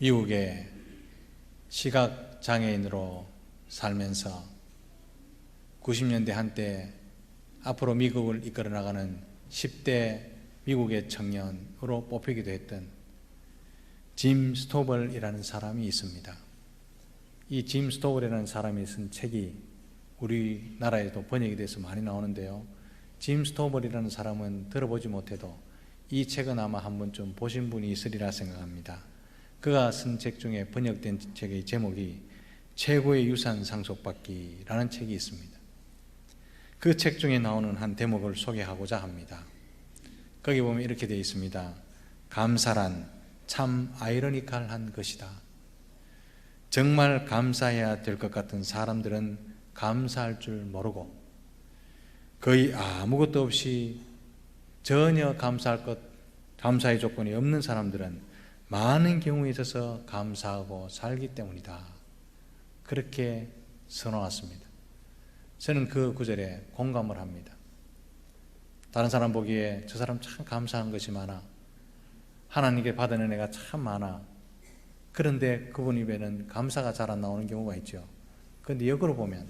미국의 시각 장애인으로 살면서 90년대 한때 앞으로 미국을 이끌어 나가는 10대 미국의 청년으로 뽑히기도 했던 짐 스토벌이라는 사람이 있습니다. 이 짐 스토벌이라는 사람이 쓴 책이 우리나라에도 번역이 돼서 많이 나오는데요. 짐 스토벌이라는 사람은 들어보지 못해도 이 책은 아마 한 번쯤 보신 분이 있으리라 생각합니다. 그가 쓴 책 중에 번역된 책의 제목이 최고의 유산 상속받기라는 책이 있습니다. 그 책 중에 나오는 한 대목을 소개하고자 합니다. 거기 보면 이렇게 되어 있습니다. 감사란 참 아이러니컬한 것이다. 정말 감사해야 될 것 같은 사람들은 감사할 줄 모르고 거의 아무것도 없이 전혀 감사할 것, 감사의 조건이 없는 사람들은 많은 경우에 있어서 감사하고 살기 때문이다. 그렇게 써놓았습니다. 저는 그 구절에 공감을 합니다. 다른 사람 보기에 저 사람 참 감사한 것이 많아. 하나님께 받은 은혜가 참 많아. 그런데 그분 입에는 감사가 잘 안 나오는 경우가 있죠. 그런데 역으로 보면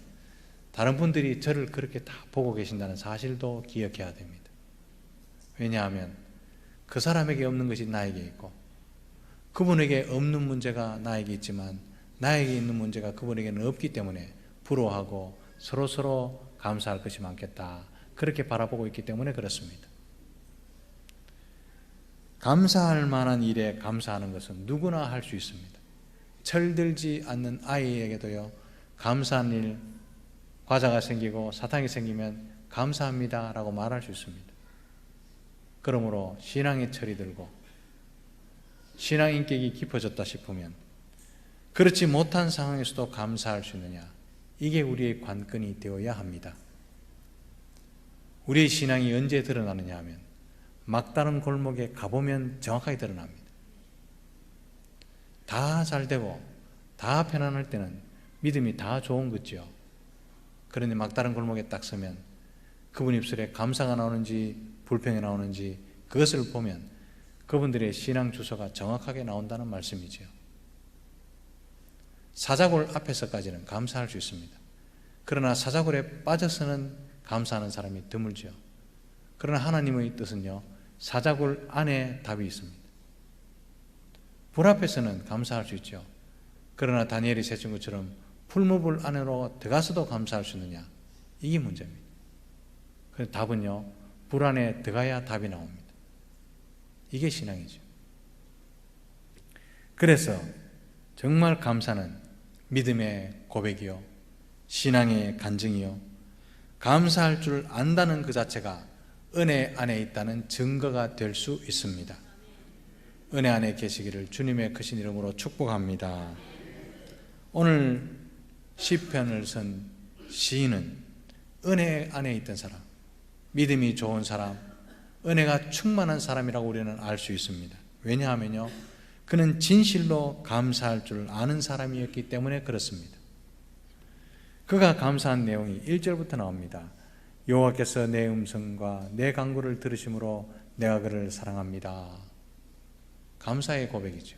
다른 분들이 저를 그렇게 다 보고 계신다는 사실도 기억해야 됩니다. 왜냐하면 그 사람에게 없는 것이 나에게 있고 그분에게 없는 문제가 나에게 있지만 나에게 있는 문제가 그분에게는 없기 때문에 부러워하고 서로 서로 감사할 것이 많겠다. 그렇게 바라보고 있기 때문에 그렇습니다. 감사할 만한 일에 감사하는 것은 누구나 할 수 있습니다. 철들지 않는 아이에게도요, 감사한 일, 과자가 생기고 사탕이 생기면 감사합니다 라고 말할 수 있습니다. 그러므로 신앙의 철이 들고 신앙 인격이 깊어졌다 싶으면 그렇지 못한 상황에서도 감사할 수 있느냐 이게 우리의 관건이 되어야 합니다. 우리의 신앙이 언제 드러나느냐 하면 막다른 골목에 가보면 정확하게 드러납니다. 다 잘 되고 다 편안할 때는 믿음이 다 좋은 거죠. 그런데 막다른 골목에 딱 서면 그분 입술에 감사가 나오는지 불평이 나오는지 그것을 보면 그분들의 신앙 주소가 정확하게 나온다는 말씀이죠. 사자굴 앞에서까지는 감사할 수 있습니다. 그러나 사자굴에 빠져서는 감사하는 사람이 드물죠. 그러나 하나님의 뜻은요, 사자굴 안에 답이 있습니다. 불 앞에서는 감사할 수 있죠. 그러나 다니엘이 세친 것처럼 풀무불 안으로 들어가서도 감사할 수 있느냐? 이게 문제입니다. 그 답은요, 불 안에 들어가야 답이 나옵니다. 이게 신앙이죠. 그래서 정말 감사는 믿음의 고백이요, 신앙의 간증이요, 감사할 줄 안다는 그 자체가 은혜 안에 있다는 증거가 될 수 있습니다. 은혜 안에 계시기를 주님의 크신 이름으로 축복합니다. 오늘 시편을 쓴 시인은 은혜 안에 있던 사람, 믿음이 좋은 사람, 은혜가 충만한 사람이라고 우리는 알 수 있습니다. 왜냐하면요, 그는 진실로 감사할 줄 아는 사람이었기 때문에 그렇습니다. 그가 감사한 내용이 1절부터 나옵니다. 여호와께서 내 음성과 내 간구를 들으심으로 내가 그를 사랑합니다. 감사의 고백이죠.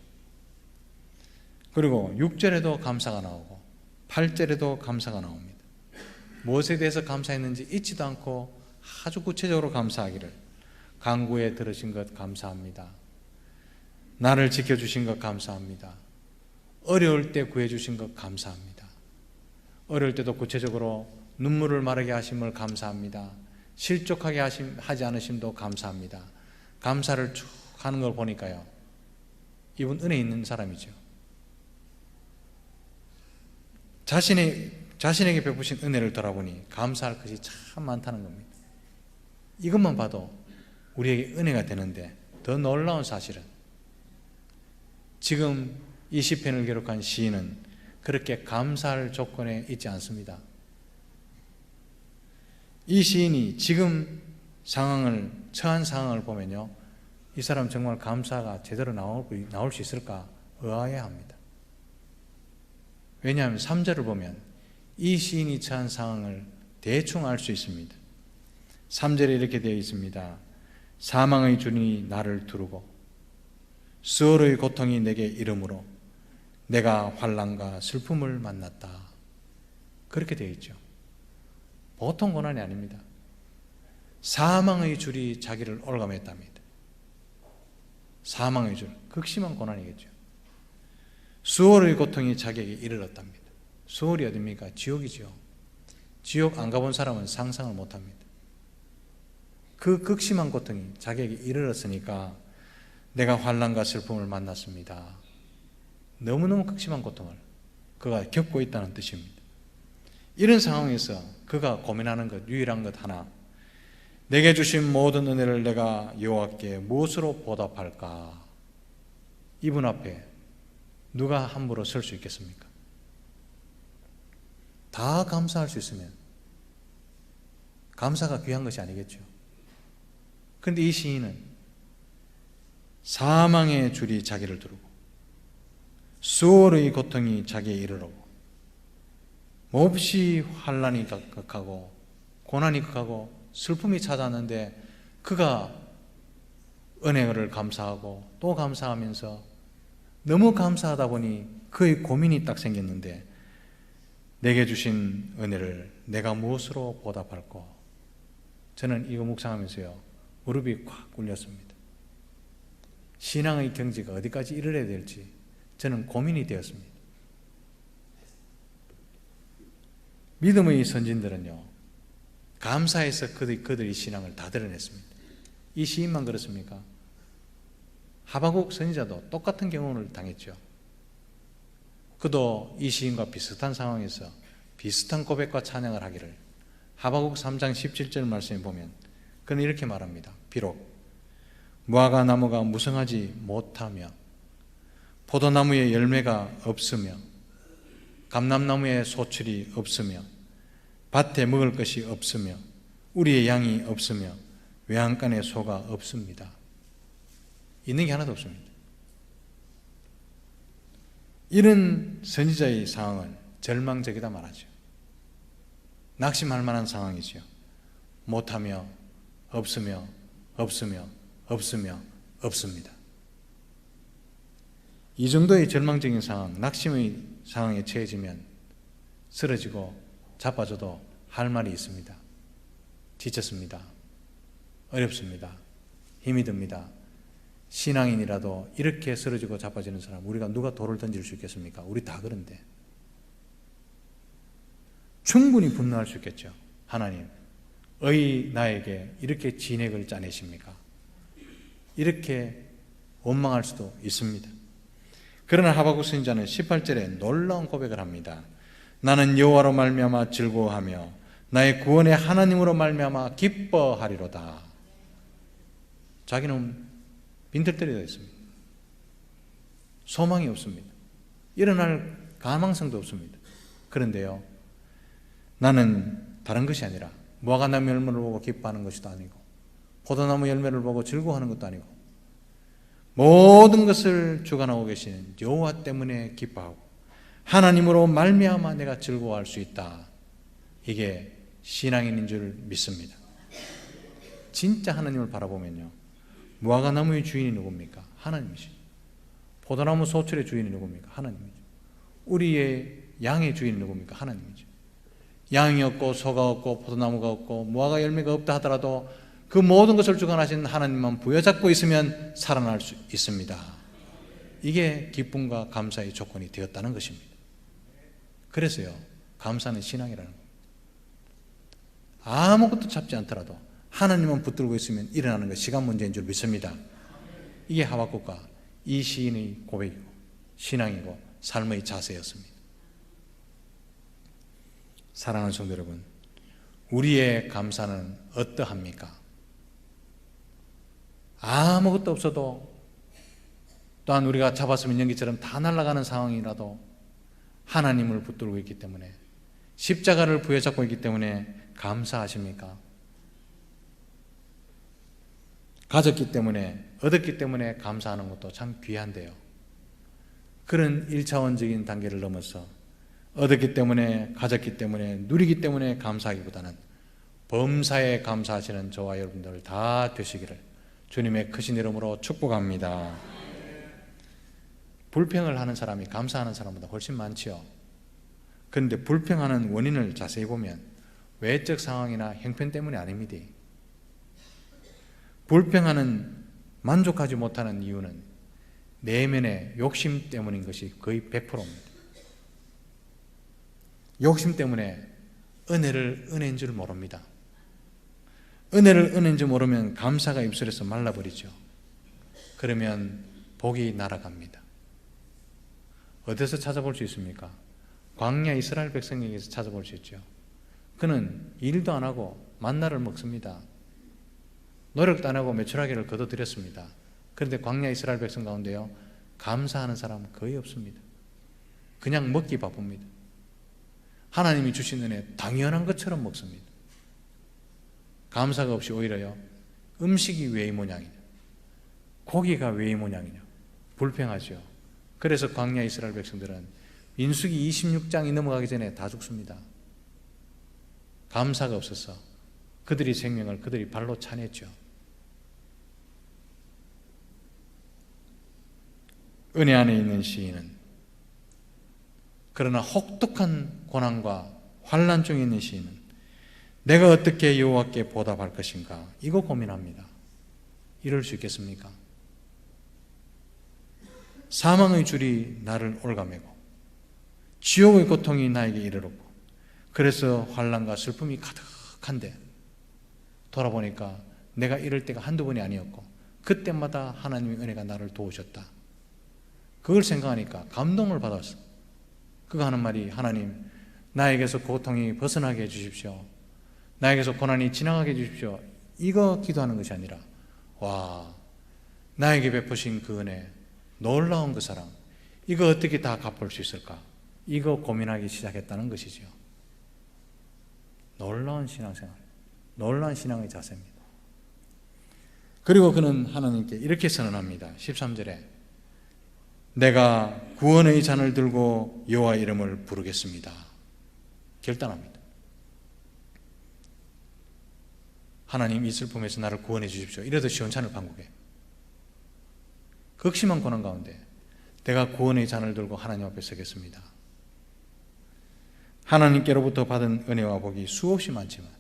그리고 6절에도 감사가 나오고 8절에도 감사가 나옵니다. 무엇에 대해서 감사했는지 잊지도 않고 아주 구체적으로 감사하기를 간구에 들으신 것 감사합니다. 나를 지켜주신 것 감사합니다. 어려울 때 구해주신 것 감사합니다. 어려울 때도 구체적으로 눈물을 마르게 하심을 감사합니다. 실족하게 하심, 하지 않으심도 감사합니다. 감사를 쭉 하는 걸 보니까요. 이분 은혜 있는 사람이죠. 자신의, 자신에게 베푸신 은혜를 돌아보니 감사할 것이 참 많다는 겁니다. 이것만 봐도 우리에게 은혜가 되는데 더 놀라운 사실은 지금 이 시편을 기록한 시인은 그렇게 감사할 조건에 있지 않습니다. 이 시인이 지금 상황을 처한 상황을 보면요. 이 사람 정말 감사가 제대로 나올, 나올 수 있을까 의아해야 합니다. 왜냐하면 3절을 보면 이 시인이 처한 상황을 대충 알 수 있습니다. 3절에 이렇게 되어 있습니다. 사망의 주니 나를 두르고 수월의 고통이 내게 이름으로 내가 환란과 슬픔을 만났다. 그렇게 되어 있죠. 보통 고난이 아닙니다. 사망의 줄이 자기를 올가맸답니다. 사망의 줄, 극심한 고난이겠죠. 수월의 고통이 자기에게 이르렀답니다. 수월이 어딥니까? 지옥이죠. 지옥 안 가본 사람은 상상을 못합니다. 그 극심한 고통이 자기에게 이르렀으니까 내가 환란과 슬픔을 만났습니다. 너무너무 극심한 고통을 그가 겪고 있다는 뜻입니다. 이런 상황에서 그가 고민하는 것 유일한 것 하나 내게 주신 모든 은혜를 내가 여호와께 무엇으로 보답할까? 이분 앞에 누가 함부로 설 수 있겠습니까? 다 감사할 수 있으면 감사가 귀한 것이 아니겠죠. 그런데 이 시인은 사망의 줄이 자기를 두르고 수월의 고통이 자기에 이르르고 몹시 환란이 극하고 고난이 극하고 슬픔이 찾아왔는데 그가 은혜를 감사하고 또 감사하면서 너무 감사하다 보니 그의 고민이 딱 생겼는데 내게 주신 은혜를 내가 무엇으로 보답할까? 저는 이거 묵상하면서요 무릎이 콱 꿇렸습니다. 신앙의 경지가 어디까지 이르러야 될지 저는 고민이 되었습니다. 믿음의 선진들은요 감사해서 그들, 그들의 신앙을 다 드러냈습니다. 이 시인만 그렇습니까? 하바국 선지자도 똑같은 경험을 당했죠. 그도 이 시인과 비슷한 상황에서 비슷한 고백과 찬양을 하기를 하바국 3장 17절 말씀에 보면 그는 이렇게 말합니다. 비록 무화과 나무가 무성하지 못하며 포도나무에 열매가 없으며 감람나무에 소출이 없으며 밭에 먹을 것이 없으며 우리의 양이 없으며 외양간에 소가 없습니다. 있는 게 하나도 없습니다. 이런 선지자의 상황을 절망적이다 말하죠. 낙심할 만한 상황이죠. 못하며 없으며 없으며 없으며 없습니다. 이 정도의 절망적인 상황, 낙심의 상황에 처해지면 쓰러지고 자빠져도 할 말이 있습니다. 지쳤습니다. 어렵습니다. 힘이 듭니다. 신앙인이라도 이렇게 쓰러지고 자빠지는 사람, 우리가 누가 돌을 던질 수 있겠습니까? 우리 다 그런데. 충분히 분노할 수 있겠죠. 하나님, 의 나에게 이렇게 진액을 짜내십니까? 이렇게 원망할 수도 있습니다. 그러나 하바국 선지자는 18절에 놀라운 고백을 합니다. 나는 여호와로 말미암아 즐거워하며 나의 구원의 하나님으로 말미암아 기뻐하리로다. 자기는 빈털터리가 있습니다. 소망이 없습니다. 일어날 가망성도 없습니다. 그런데요, 나는 다른 것이 아니라 무화과나무 열매를 보고 기뻐하는 것도 아니고 포도나무 열매를 보고 즐거워하는 것도 아니고 모든 것을 주관하고 계시는 여호와 때문에 기뻐하고 하나님으로 말미암아 내가 즐거워할 수 있다. 이게 신앙인인 줄 믿습니다. 진짜 하나님을 바라보면요. 무화과나무의 주인이 누굽니까? 하나님이시. 포도나무 소출의 주인이 누굽니까? 하나님이죠. 우리의 양의 주인이 누굽니까? 하나님이죠. 양이 없고 소가 없고 포도나무가 없고 무화과 열매가 없다 하더라도 그 모든 것을 주관하신 하나님만 부여잡고 있으면 살아날 수 있습니다. 이게 기쁨과 감사의 조건이 되었다는 것입니다. 그래서요, 감사는 신앙이라는 겁니다. 아무것도 잡지 않더라도 하나님만 붙들고 있으면 일어나는 것 시간 문제인 줄 믿습니다. 이게 하박국과 이 시인의 고백이고 신앙이고 삶의 자세였습니다. 사랑하는 성도 여러분, 우리의 감사는 어떠합니까? 아무것도 없어도 또한 우리가 잡았으면 연기처럼 다 날아가는 상황이라도 하나님을 붙들고 있기 때문에 십자가를 부여잡고 있기 때문에 감사하십니까? 가졌기 때문에 얻었기 때문에 감사하는 것도 참 귀한데요. 그런 1차원적인 단계를 넘어서 얻었기 때문에 가졌기 때문에 누리기 때문에 감사하기보다는 범사에 감사하시는 저와 여러분들 다 되시기를 주님의 크신 이름으로 축복합니다. 불평을 하는 사람이 감사하는 사람보다 훨씬 많지요. 그런데 불평하는 원인을 자세히 보면 외적 상황이나 형편 때문이 아닙니다. 불평하는 만족하지 못하는 이유는 내면의 욕심 때문인 것이 거의 100%입니다. 욕심 때문에 은혜를 은혜인 줄 모릅니다. 은혜를 은혜인 줄 모르면 감사가 입술에서 말라버리죠. 그러면 복이 날아갑니다. 어디서 찾아볼 수 있습니까? 광야 이스라엘 백성에게서 찾아볼 수 있죠. 그는 일도 안 하고 만나를 먹습니다. 노력도 안 하고 매출하기를 거둬들였습니다. 그런데 광야 이스라엘 백성 가운데요, 감사하는 사람은 거의 없습니다. 그냥 먹기 바쁩니다. 하나님이 주신 은혜 당연한 것처럼 먹습니다. 감사가 없이 오히려요, 음식이 왜 이 모양이냐, 고기가 왜 이 모양이냐, 불평하죠. 그래서 광야 이스라엘 백성들은 민수기 26장이 넘어가기 전에 다 죽습니다. 감사가 없어서 그들이 생명을 그들이 발로 차냈죠. 은혜 안에 있는 시인은 그러나 혹독한 고난과 환란 중에 있는 시인은 내가 어떻게 여호와께 보답할 것인가 이거 고민합니다. 이럴 수 있겠습니까? 사망의 줄이 나를 올가매고 지옥의 고통이 나에게 이르렀고 그래서 환란과 슬픔이 가득한데 돌아보니까 내가 이럴 때가 한두 번이 아니었고 그때마다 하나님의 은혜가 나를 도우셨다. 그걸 생각하니까 감동을 받았어. 그가 하는 말이 하나님 나에게서 고통이 벗어나게 해주십시오. 나에게서 고난이 지나가게 해주십시오. 이거 기도하는 것이 아니라 와 나에게 베푸신 그 은혜 놀라운 그 사랑 이거 어떻게 다 갚을 수 있을까? 이거 고민하기 시작했다는 것이죠. 놀라운 신앙생활, 놀라운 신앙의 자세입니다. 그리고 그는 하나님께 이렇게 선언합니다. 13절에 내가 구원의 잔을 들고 여호와 이름을 부르겠습니다. 결단합니다. 하나님 이 슬픔에서 나를 구원해 주십시오. 이래도 시원찮을 방법에 극심한 고난 가운데 내가 구원의 잔을 들고 하나님 앞에 서겠습니다. 하나님께로부터 받은 은혜와 복이 수없이 많지만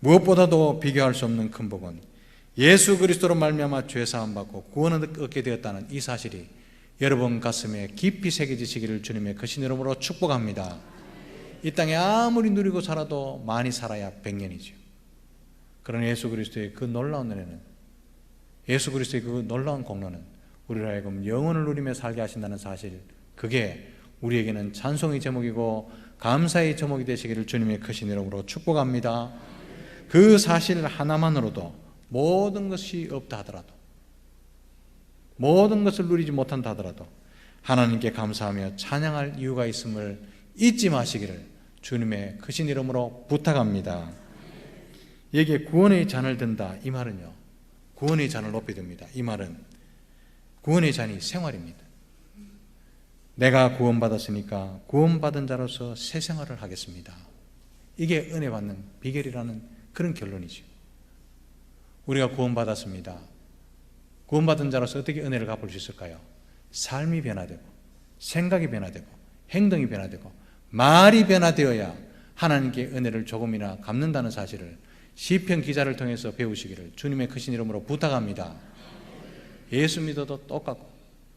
무엇보다도 비교할 수 없는 큰 복은 예수 그리스도로 말미암아 죄 사함 받고 구원을 얻게 되었다는 이 사실이 여러분 가슴에 깊이 새겨지시기를 주님의 크신 이름으로 축복합니다. 이 땅에 아무리 누리고 살아도 많이 살아야 백년이죠. 그런 예수 그리스도의 그 놀라운 은혜는 예수 그리스도의 그 놀라운 공로는 우리를 하여금 영혼을 누리며 살게 하신다는 사실 그게 우리에게는 찬송의 제목이고 감사의 제목이 되시기를 주님의 크신 이름으로 축복합니다. 그 사실 하나만으로도 모든 것이 없다 하더라도 모든 것을 누리지 못한다 하더라도 하나님께 감사하며 찬양할 이유가 있음을 잊지 마시기를 주님의 크신 이름으로 부탁합니다. 여기에 구원의 잔을 든다 이 말은요 구원의 잔을 높이 듭니다. 이 말은 구원의 잔이 생활입니다. 내가 구원받았으니까 구원받은 자로서 새 생활을 하겠습니다. 이게 은혜 받는 비결이라는 그런 결론이죠. 우리가 구원받았습니다. 구원받은 자로서 어떻게 은혜를 갚을 수 있을까요? 삶이 변화되고, 생각이 변화되고, 행동이 변화되고, 말이 변화되어야 하나님께 은혜를 조금이나 갚는다는 사실을 시편 기자를 통해서 배우시기를 주님의 크신 이름으로 부탁합니다. 예수 믿어도 똑같고,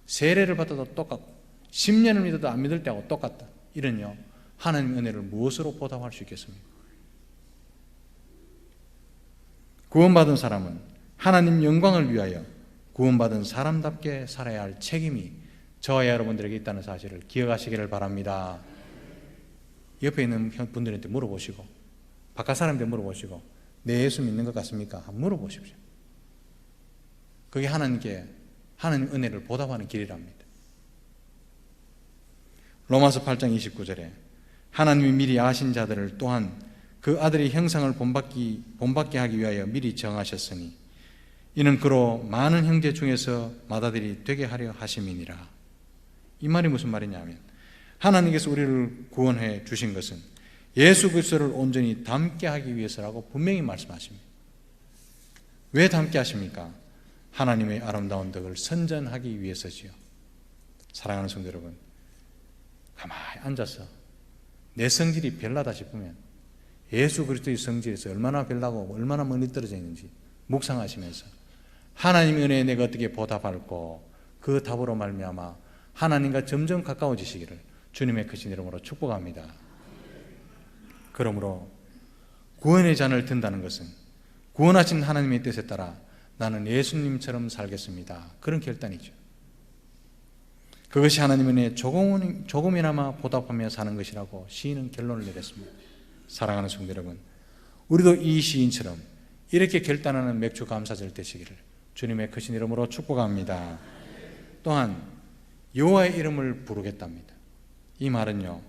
세례를 받아도 똑같고, 10년을 믿어도 안 믿을 때하고 똑같다. 이런요. 하나님 은혜를 무엇으로 보답할 수 있겠습니까? 구원받은 사람은 하나님 영광을 위하여 구원받은 사람답게 살아야 할 책임이 저와 여러분들에게 있다는 사실을 기억하시기를 바랍니다. 옆에 있는 분들한테 물어보시고 바깥 사람한테 물어보시고 내 예수 믿는 것 같습니까? 한번 물어보십시오. 그게 하나님께 하나님 은혜를 보답하는 길이랍니다. 로마서 8장 29절에 하나님이 미리 아신 자들을 또한 그 아들의 형상을 본받기, 본받게 하기 위하여 미리 정하셨으니 이는 그로 많은 형제 중에서 마다들이 되게 하려 하심이니라. 이 말이 무슨 말이냐면 하나님께서 우리를 구원해 주신 것은 예수 그리스도를 온전히 닮게 하기 위해서라고 분명히 말씀하십니다. 왜 닮게 하십니까? 하나님의 아름다운 덕을 선전하기 위해서지요. 사랑하는 성도 여러분, 가만히 앉아서 내 성질이 별나다 싶으면 예수 그리스도의 성질에서 얼마나 별나고 얼마나 멀리 떨어져 있는지 묵상하시면서 하나님의 은혜에 내가 어떻게 보답할고 그 답으로 말미암아 하나님과 점점 가까워지시기를 주님의 크신 이름으로 축복합니다. 그러므로 구원의 잔을 든다는 것은 구원하신 하나님의 뜻에 따라 나는 예수님처럼 살겠습니다. 그런 결단이죠. 그것이 하나님의 조금, 조금이나마 보답하며 사는 것이라고 시인은 결론을 내렸습니다. 사랑하는 성도 여러분, 우리도 이 시인처럼 이렇게 결단하는 맥주 감사절 되시기를 주님의 크신 이름으로 축복합니다. 또한 여호와의 이름을 부르겠답니다. 이 말은요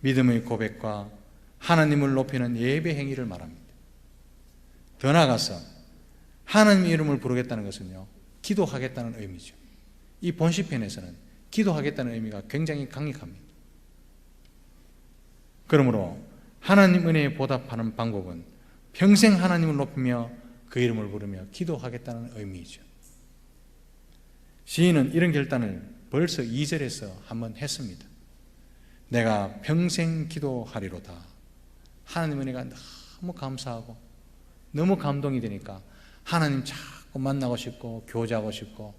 믿음의 고백과 하나님을 높이는 예배 행위를 말합니다. 더 나아가서 하나님의 이름을 부르겠다는 것은요 기도하겠다는 의미죠. 이 본시편에서는 기도하겠다는 의미가 굉장히 강력합니다. 그러므로 하나님 은혜에 보답하는 방법은 평생 하나님을 높이며 그 이름을 부르며 기도하겠다는 의미이죠. 시인은 이런 결단을 벌써 2절에서 한번 했습니다. 내가 평생 기도하리로다. 하나님 은혜가 너무 감사하고 너무 감동이 되니까 하나님 자꾸 만나고 싶고 교제하고 싶고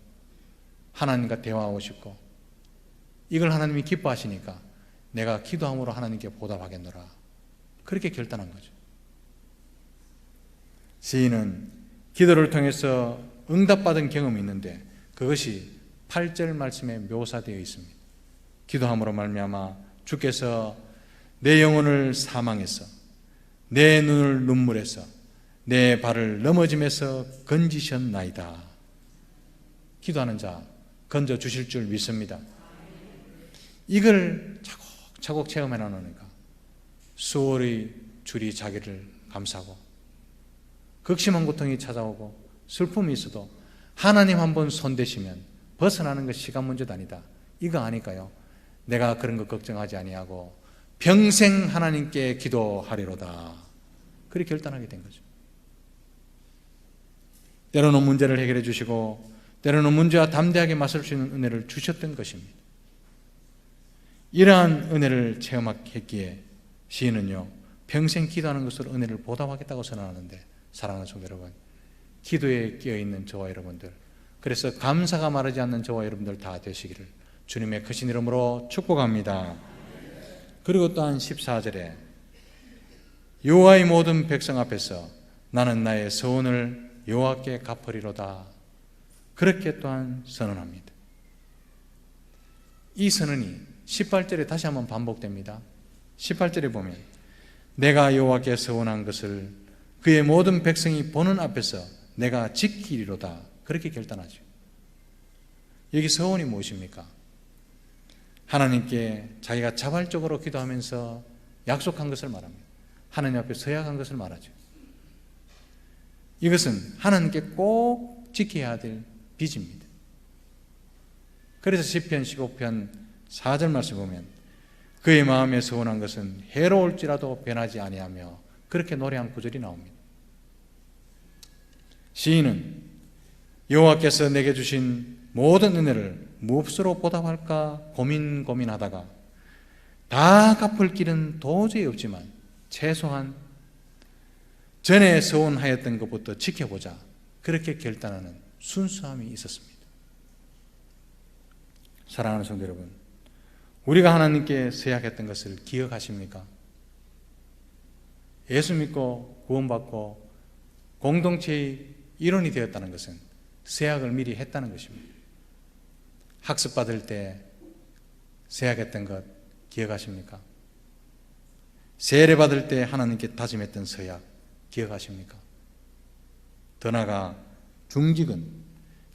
하나님과 대화하고 싶고 이걸 하나님이 기뻐하시니까 내가 기도함으로 하나님께 보답하겠노라. 그렇게 결단한 거죠. 시인은 기도를 통해서 응답받은 경험이 있는데 그것이 8절 말씀에 묘사되어 있습니다. 기도함으로 말미암아 주께서 내 영혼을 사망해서 내 눈을 눈물에서 내 발을 넘어짐에서 건지셨나이다. 기도하는 자 건져 주실 줄 믿습니다. 이걸 차곡차곡 체험해 나누니까 수월의 줄이 자기를 감싸고 극심한 고통이 찾아오고 슬픔이 있어도 하나님 한 번 손대시면 벗어나는 것 시간 문제도 아니다. 이거 아닐까요? 내가 그런 거 걱정하지 아니하고 평생 하나님께 기도하리로다. 그렇게 결단하게 된 거죠. 때로는 문제를 해결해 주시고 때로는 문제와 담대하게 맞설 수 있는 은혜를 주셨던 것입니다. 이러한 은혜를 체험했기에 시인은요 평생 기도하는 것으로 은혜를 보답하겠다고 선언하는데 사랑하는 성도 여러분 기도에 끼어 있는 저와 여러분들 그래서 감사가 마르지 않는 저와 여러분들 다 되시기를 주님의 크신 이름으로 축복합니다. 그리고 또한 14절에 여호와의 모든 백성 앞에서 나는 나의 서원을 여호와께 갚으리로다. 그렇게 또한 선언합니다. 이 선언이 18절에 다시 한번 반복됩니다. 18절에 보면 내가 여호와께 서원한 것을 그의 모든 백성이 보는 앞에서 내가 지키리로다. 그렇게 결단하죠. 여기 서원이 무엇입니까? 하나님께 자기가 자발적으로 기도하면서 약속한 것을 말합니다. 하나님 앞에 서약한 것을 말하죠. 이것은 하나님께 꼭 지켜야 될 빚입니다. 그래서 시편 15편 4절 말씀 보면 그의 마음에 서운한 것은 해로울지라도 변하지 아니하며 그렇게 노래한 구절이 나옵니다. 시인은 여호와께서 내게 주신 모든 은혜를 무엇으로 보답할까 고민 고민하다가 다 갚을 길은 도저히 없지만 최소한 전에 서원하였던 것부터 지켜보자 그렇게 결단하는 순수함이 있었습니다. 사랑하는 성도 여러분, 우리가 하나님께 서약했던 것을 기억하십니까? 예수 믿고 구원받고 공동체의 일원이 되었다는 것은 서약을 미리 했다는 것입니다. 학습 받을 때 서약했던 것 기억하십니까? 세례 받을 때 하나님께 다짐했던 서약 기억하십니까? 더 나아가 중직은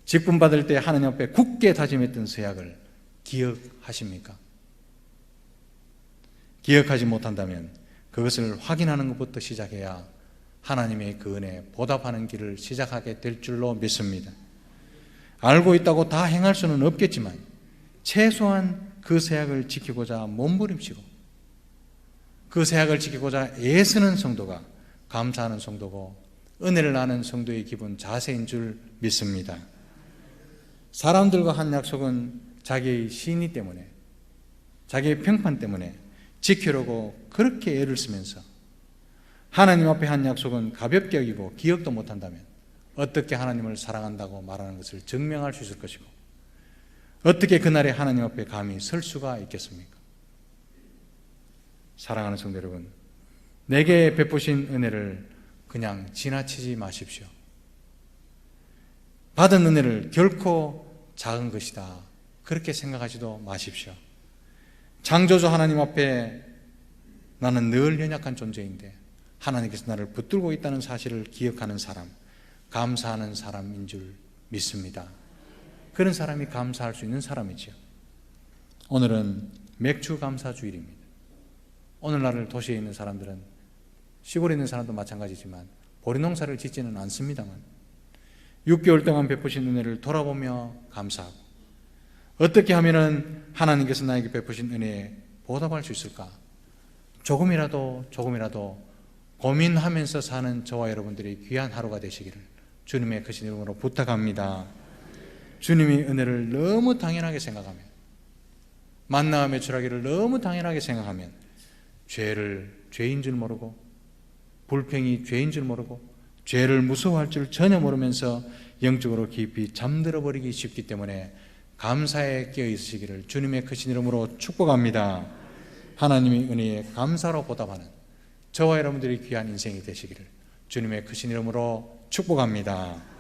직분 받을 때 하나님 앞에 굳게 다짐했던 서약을 기억하십니까? 기억하지 못한다면 그것을 확인하는 것부터 시작해야 하나님의 그 은혜 보답하는 길을 시작하게 될 줄로 믿습니다. 알고 있다고 다 행할 수는 없겠지만 최소한 그 세약을 지키고자 몸부림치고 그 세약을 지키고자 애쓰는 성도가 감사하는 성도고 은혜를 아는 성도의 기분 자세인 줄 믿습니다. 사람들과 한 약속은 자기의 신의 때문에 자기의 평판 때문에 지키려고 그렇게 애를 쓰면서 하나님 앞에 한 약속은 가볍게 여기고 기억도 못한다면 어떻게 하나님을 사랑한다고 말하는 것을 증명할 수 있을 것이고 어떻게 그날에 하나님 앞에 감히 설 수가 있겠습니까? 사랑하는 성도 여러분, 내게 베푸신 은혜를 그냥 지나치지 마십시오. 받은 은혜를 결코 작은 것이다. 그렇게 생각하지도 마십시오. 창조주 하나님 앞에 나는 늘 연약한 존재인데 하나님께서 나를 붙들고 있다는 사실을 기억하는 사람, 감사하는 사람인 줄 믿습니다. 그런 사람이 감사할 수 있는 사람이죠. 오늘은 맥주 감사 주일입니다. 오늘날을 도시에 있는 사람들은 시골에 있는 사람도 마찬가지지만 보리 농사를 짓지는 않습니다만 6개월 동안 베푸신 은혜를 돌아보며 감사하고 어떻게 하면은 하나님께서 나에게 베푸신 은혜에 보답할 수 있을까? 조금이라도 조금이라도 고민하면서 사는 저와 여러분들이 귀한 하루가 되시기를 주님의 크신 이름으로 부탁합니다. 주님이 은혜를 너무 당연하게 생각하면 만나와 매출하기를 너무 당연하게 생각하면 죄를 죄인 줄 모르고 불평이 죄인 줄 모르고 죄를 무서워할 줄 전혀 모르면서 영적으로 깊이 잠들어 버리기 쉽기 때문에 감사에 깨어 있으시기를 주님의 크신 이름으로 축복합니다. 하나님의 은혜에 감사로 보답하는 저와 여러분들이 귀한 인생이 되시기를 주님의 크신 이름으로 축복합니다.